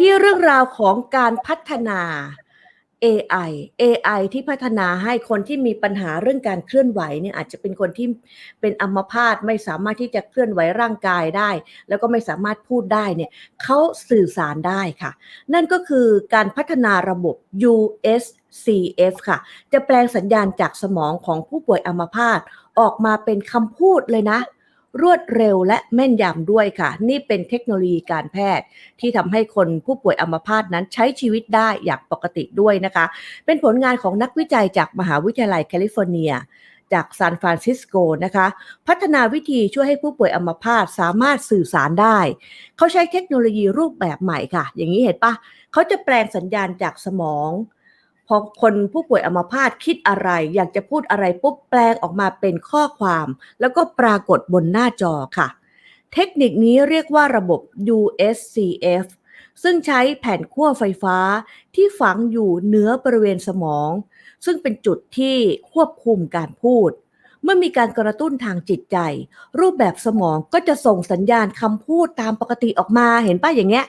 ที่เรื่องราวของการพัฒนา AI AI ที่พัฒนาให้คนที่มีปัญหาเรื่องการเคลื่อนไหวเนี่ยอาจจะเป็นคนที่เป็นอัมพาตไม่สามารถที่จะเคลื่อนไหวร่างกายได้ แล้วก็ไม่สามารถพูดได้เนี่ยเขาสื่อสารได้ค่ะ นั่นก็คือการพัฒนาระบบ USCF ค่ะ จะแปลงสัญญาณจากสมองของผู้ป่วยอัมพาตออกมาเป็นคำพูดเลยนะ รวดเร็วและแม่นยำด้วยค่ะ นี่เป็นเทคโนโลยีการแพทย์ ที่ทำให้คนผู้ป่วยอัมพาตนั้นใช้ชีวิตได้อย่างปกติด้วยนะคะ เป็นผลงานของนักวิจัยจากมหาวิทยาลัยแคลิฟอร์เนียจากซานฟรานซิสโกนะคะ พัฒนาวิธีช่วยให้ผู้ป่วยอัมพาตสามารถสื่อสารได้ เขาใช้เทคโนโลยีรูปแบบใหม่ค่ะ อย่างนี้เห็นปะเขาจะแปลงสัญญาณจากสมอง พอคนผู้ป่วยอัมพาตคิดอะไร อยากจะพูดอะไรปุ๊บแปลงออกมาเป็นข้อความ แล้วก็ปรากฏบนหน้าจอค่ะ เทคนิคนี้เรียกว่าระบบ USCF ซึ่งใช้แผ่นขั้วไฟฟ้าที่ฝังอยู่เหนือบริเวณสมอง ซึ่งเป็นจุดที่ควบคุมการพูด เมื่อมีการกระตุ้นทางจิตใจ รูปแบบสมองก็จะส่งสัญญาณคำพูดตามปกติออกมาเห็นป่ะอย่างเงี้ย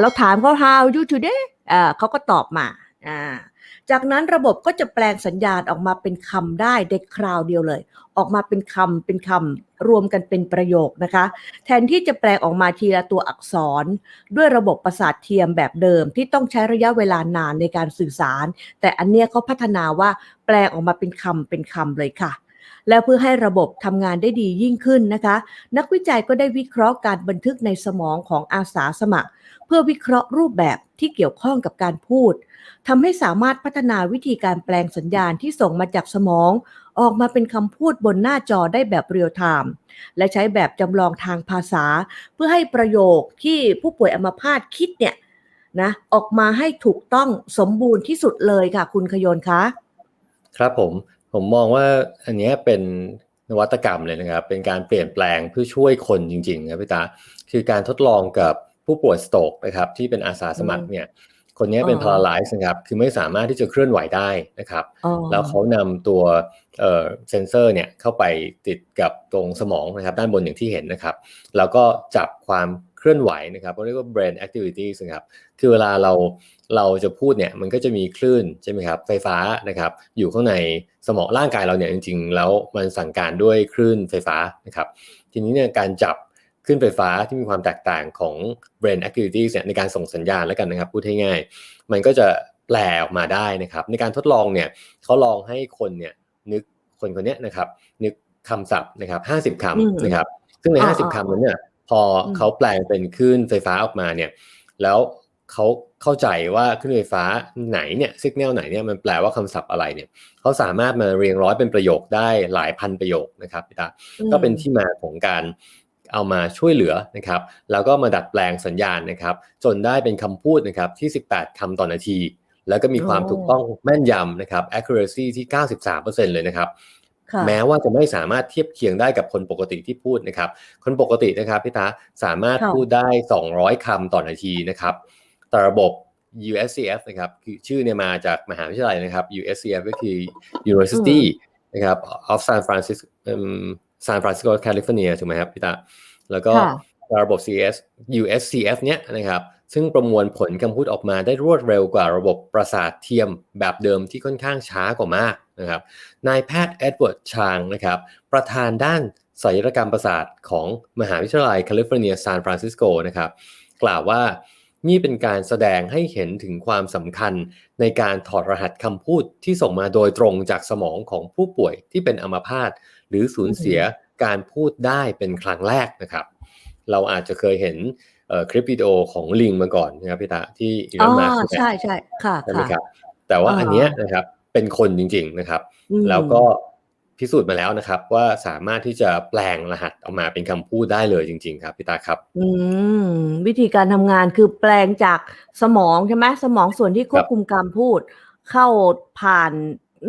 เราถามเขา how you today เขาก็ตอบมาอ่า จากนั้นระบบก็จะแปลงสัญญาณออกมาเป็นคำได้ในคราวเดียวเลย ออกมาเป็นคำเป็นคำรวมกันเป็นประโยคนะคะ แทนที่จะแปลงออกมาทีละตัวอักษร ด้วยระบบประสาทเทียมแบบเดิมที่ต้องใช้ระยะเวลานานในการสื่อสาร แต่อันเนี้ยเขาพัฒนาว่าแปลงออกมาเป็นคำเป็นคำเลยค่ะ แล้วเพื่อให้ระบบทำงานได้ดียิ่งขึ้นนะคะ นักวิจัยก็ได้วิเคราะห์การบันทึกในสมองของอาสาสมัคร เพื่อวิเคราะห์รูปแบบที่เกี่ยวข้องกับการพูดทำให้สามารถพัฒนาวิธีการแปลงสัญญาณที่ส่งมาจากสมอง ออกมาเป็นคำพูดบนหน้าจอได้แบบเรียลไทม์และใช้แบบจำลองทางภาษา เพื่อให้ประโยคที่ผู้ป่วยอัมพาตคิดเนี่ยนะออกมาให้ถูกต้องสมบูรณ์ที่สุดเลยค่ะ คุณขยนคะ ครับผม ผมมองว่าอันเนี้ยเป็นนวัตกรรมเลยนะครับ เป็นการเปลี่ยนแปลงเพื่อช่วยคนจริงๆครับพี่ตา คือการทดลองกับผู้ป่วยสโตรกนะครับที่เป็นอาสาสมัครเนี่ย คนนี้เป็นอ๋อ paralyzed นะครับ คือไม่สามารถที่จะเคลื่อนไหวได้นะครับอ๋อแล้วเขานำตัวเอ่อเซนเซอร์เนี่ยเข้าไปติดกับตรงสมองนะครับ ด้านบนอย่างที่เห็นนะครับ แล้วก็จับความ เคลื่อนไหวนะครับเรียกว่า brain activities นะครับคือเวลาเราเราจะพูดเนี่ยมันก็จะมีคลื่นใช่ไหมครับไฟฟ้านะครับอยู่ข้างในสมองร่างกายเราเนี่ยจริง ๆ แล้วมันสั่งการด้วยคลื่นไฟฟ้านะครับทีนี้เนี่ยการจับคลื่นไฟฟ้าที่มีความแตกต่างของ brain activities เนี่ยในการส่งสัญญาณแล้วกันนะครับพูดให้ง่ายมันก็จะแปลออกมาได้นะครับ ในการทดลองเนี่ยเขาลองให้คนเนี่ยนึกคนคนเนี้ยนะครับ นึกคำศัพท์นะครับห้าสิบอืมคำนะครับ ซึ่งในอ่าห้าสิบอ่าคำนั้นเนี่ย พออมเขาแปลงเป็นคลื่นไฟฟ้าออกมาเนี่ยแล้วเขาเข้าใจว่าคลื่นไฟฟ้าไหนเนี่ยสัญญาณไหนเนี่ยมันแปลว่าคำศัพท์อะไรเนี่ยเขาสามารถมาเรียงร้อยเป็นประโยคได้หลายพันประโยคนะครับพี่ตาก็เป็นที่มาของการเอามาช่วยเหลือนะครับ แล้วก็มาดัดแปลงสัญญาณนะครับ จนได้เป็นคำพูดนะครับที่ 18 คำต่อนาที แล้วก็มีความโอ้ถูกต้องแม่นยำนะครับ accuracy ที่ 93%เลยนะครับค่ะ แม้ว่าจะไม่สามารถเทียบเคียงได้กับคนปกติที่พูดนะครับ คนปกตินะครับพี่ตาสามารถค่ะพูดได้ 200คำต่อนาทีนะครับแต่ระบบ USCF นะครับคือชื่อเนี่ยมาจากมหาวิทยาลัยนะครับ USCF ก็คือ University นะครับ of San Francisco อืม San Francisco California ถูกไหมครับพี่ตาแล้วก็ค่ะระบบ CS USCF เนี้ยนะครับซึ่งประมวลผลคำพูดออกมาได้รวดเร็วกว่าระบบประสาทเทียมแบบเดิมที่ค่อนข้างช้ากว่ามาก นะครับนายแพทย์เอ็ดเวิร์ดชางนะครับประธานด้านศัลยกรรมประสาทของมหาวิทยาลัยแคลิฟอร์เนียซานฟรานซิสโกนะครับกล่าวว่านี่เป็นการแสดงให้เห็นถึงความสำคัญในการถอดรหัสคำพูดที่ส่งมาโดยตรงจากสมองของผู้ป่วยที่เป็นอัมพาตหรือสูญเสียการพูดได้เป็นครั้งแรกนะครับ เราอาจจะเคยเห็นเอ่อคลิปวิดีโอของลิงมาก่อนนะครับพี่ตาที่อีอ๋ลออนมัสก์ใช่ใช่ค่ะใช่ไหมค่ะครับแต่ว่าอ่าอันเนี้ยนะครับ เป็นคนจริง ๆนะครับอืมแล้วก็พิสูจน์มาแล้วนะครับ ว่าสามารถที่จะแปลงรหัสออกมาเป็นคำพูดได้เลยจริง ๆ ครับพี่ตาครับ อืมวิธีการทำงานคือแปลงจากสมองใช่ไหมสมองส่วนที่ควบคุมการพูด เข้าผ่าน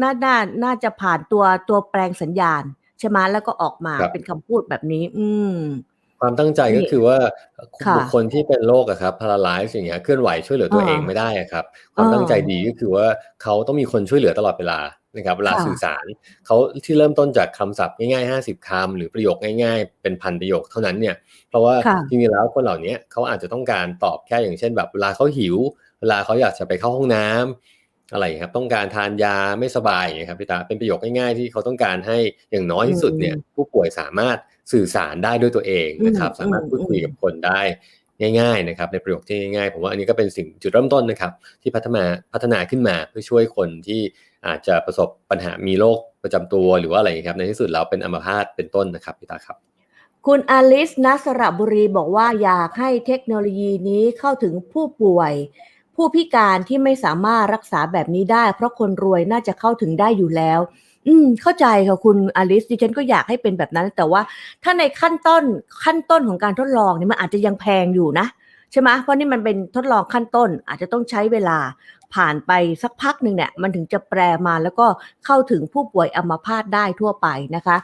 น่าน่าน่าจะผ่านตัวตัวแปลงสัญญาณใช่ไหมแล้วก็ออกมาครับเป็นคำพูดแบบนี้ อืม ความตั้งใจนี่ก็คือว่าค่ะบุคคลที่เป็นโรคอะครับพาราไลซ์อย่างเงี้ยเคลื่อนไหวช่วยเหลือตัวอ่าเองไม่ได้อะครับ ความอ่าตั้งใจดีก็คือว่าเขาต้องมีคนช่วยเหลือตลอดเวลานะครับเวลาค่ะสื่อสารเขาที่เริ่มต้นจากคำศัพท์ง่ายๆ 50คำหรือประโยคง่าย ๆ เป็นพันประโยคเท่านั้นเนี่ยเพราะว่าค่ะจริงๆแล้วคนเหล่านี้เขาอาจจะต้องการตอบแค่อย่างเช่น แบบเวลาเขาหิว เวลาเขาอยากจะไปเข้าห้องน้ำ อะไรอย่างเงี้ยครับต้องการทานยาไม่สบายอย่างเงี้ยครับพี่ตาเป็นประโยคง่ายๆ ที่เขาต้องการให้อย่างน้อยที่สุดเนี่ยอืมผู้ป่วยสามารถสื่อสารได้ด้วยตัวเองนะครับอืมสามารถพูดคุยอืมกับคนได้ง่ายๆนะครับในประโยคที่ง่ายๆผมว่าอันนี้ก็เป็นสิ่งจุดเริ่มต้นนะครับที่พัฒนาพัฒนาขึ้นมาเพื่อช่วยคนที่อาจจะประสบปัญหามีโรคประจำตัวหรือว่าอะไรอย่างเงี้ยครับในที่สุดแล้วเป็นอัมพาตเป็นต้นนะครับพี่ตาครับ คุณอลิสนัสระบุรีบอกว่าอยากให้เทคโนโลยีนี้เข้าถึงผู้ป่วย ผู้พิการที่ไม่สามารถรักษาแบบนี้ได้ เพราะคนรวยน่าจะเข้าถึงได้อยู่แล้ว อืม เข้าใจค่ะคุณอลิสดิฉันก็อยากให้เป็นแบบนั้น แต่ว่าถ้าในขั้นต้นขั้นต้นของการทดลองเนี่ยมันอาจจะยังแพงอยู่นะใช่ไหมเพราะนี่มันเป็นทดลองขั้นต้น อาจจะต้องใช้เวลาผ่านไปสักพักหนึ่งเนี่ยมันถึงจะแปลมาแล้วก็เข้าถึงผู้ป่วยอัมพาตได้ทั่วไปนะคะ